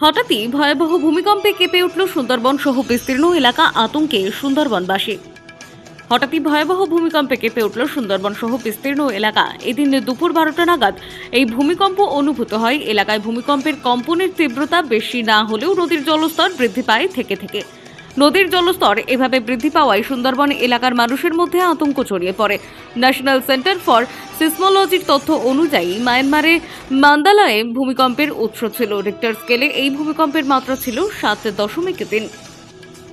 হঠাৎই ভয়াবহ ভূমিকম্পে কেঁপে উঠল সুন্দরবন সহ বিস্তীর্ণ এলাকা আতঙ্কে সুন্দরবনবাসী। হঠাৎই ভয়াবহ ভূমিকম্পে কেঁপে উঠল সুন্দরবন সহ বিস্তীর্ণ এলাকা। এদিন দুপুর বারোটা নাগাদ এই ভূমিকম্প অনুভূত হয়। এলাকায় ভূমিকম্পের কম্পনের তীব্রতা বেশি না হলেও নদীর জলস্তর বৃদ্ধি পায় থেকে থেকে। নদীর জলস্তর এভাবে বৃদ্ধি পাওয়ায় সুন্দরবন এলাকার মানুষের মধ্যে আতঙ্ক ছড়িয়ে পড়ে। ন্যাশনাল সেন্টার ফর সিসমোলজির তথ্য অনুযায়ী মায়ানমারে মান্দালয়ে ভূমিকম্পের উৎস ছিল। রিক্টার স্কেলে এই ভূমিকম্পের মাত্রা ছিল সাত দশমিক তিন।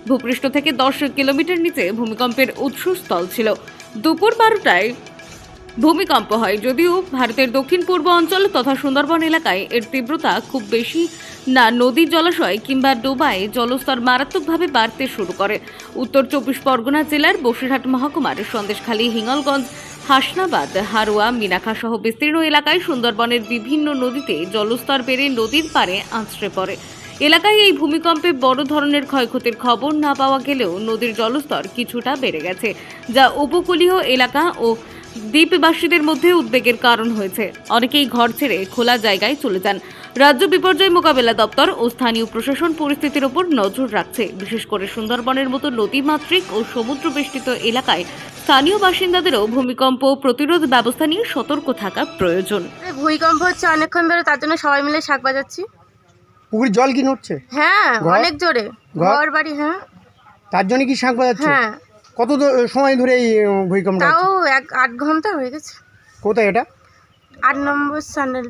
ভূপৃষ্ঠ থেকে দশ কিলোমিটার নিচে ভূমিকম্পের উৎসস্থল ছিল। দুপুর বারোটায় ভূমিকম্প হয়। যদিও ভারতের দক্ষিণ পূর্ব অঞ্চল তথা সুন্দরবন এলাকায় এর তীব্রতা খুব বেশি না নদীর জলাশয় কিংবা ডোবায় জলস্তর মারাত্মকভাবে বাড়তে শুরু করে। উত্তর চব্বিশ পরগনা জেলার বসিরহাট মহকুমার সন্দেশখালী হিঙ্গলগঞ্জ, হাসনাবাদ, হারোয়া মিনাখা সহ বিস্তীর্ণ এলাকায় সুন্দরবনের বিভিন্ন নদীতে জলস্তর বেড়ে নদীর পাড়ে আছড়ে পড়ে। এলাকায় এই ভূমিকম্পে বড় ধরনের ক্ষয়ক্ষতির খবর না পাওয়া গেলেও নদীর জলস্তর কিছুটা বেড়ে গেছে, যা উপকূলীয় এলাকা ও দ্বীপবাসীদের মধ্যে উদ্বেগের কারণ হয়েছে। অনেকেই ঘর ছেড়ে খোলা জায়গায় চলে যান। রাজ্য বিপর্যয় মোকাবেলা দপ্তর ও স্থানীয় প্রশাসন পরিস্থিতির ওপর নজর রাখছে। বিশেষ করে সুন্দরবনের মতো নদীমাতৃক ও সমুদ্র বেষ্টিত এলাকায় স্থানীয় বাসিন্দাদেরও ভূমিকম্প প্রতিরোধ ব্যবস্থা নিয়ে সতর্ক থাকা প্রয়োজন। ভূমিকম্প হচ্ছে অনেকক্ষণ ধরে তার জন্য সবাই মিলে শাক বাজাচ্ছি। পুকুরের জল কি নড়ছে? হ্যাঁ অনেক জোরে। ঘর? বাড়ি হ্যাঁ। তার জন্য কি শাঁখ বাজাচ্ছে? হ্যাঁ। কত দ- সময় ধরে এই ভূমিকম্পটা তাও এক আট ঘণ্টা হয়ে গেছে। কোথায় এটা? আট নম্বর স্যান্ডেল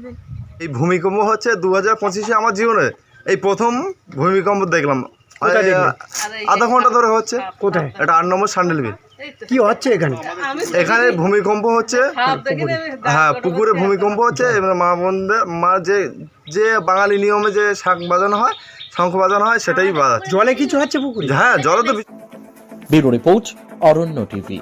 এই ভূমিকম্প হচ্ছে দু হাজার পঁচিশে আমার জীবনে। এই প্রথম ভূমিকম্প দেখলাম। আধা ঘণ্টা ধরে হচ্ছে। কোথায়? এটা আট নম্বর স্যান্ডেল বিল। কি হচ্ছে এখানে? এখানে ভূমিকম্প হচ্ছে। হ্যাঁ পুকুরে। ভূমিকম্প হচ্ছে। এবার মা বোনদের মা যে যে বাঙালি নিয়মে যে শাক বাজানো হয় শঙ্খ বাজানো হয় সেটাই বাজাচ্ছে। জলে কিছু হচ্ছে পুকুরে? হ্যাঁ জলে তো ব্যুরো রিপোর্ট অরণ্য টিভি।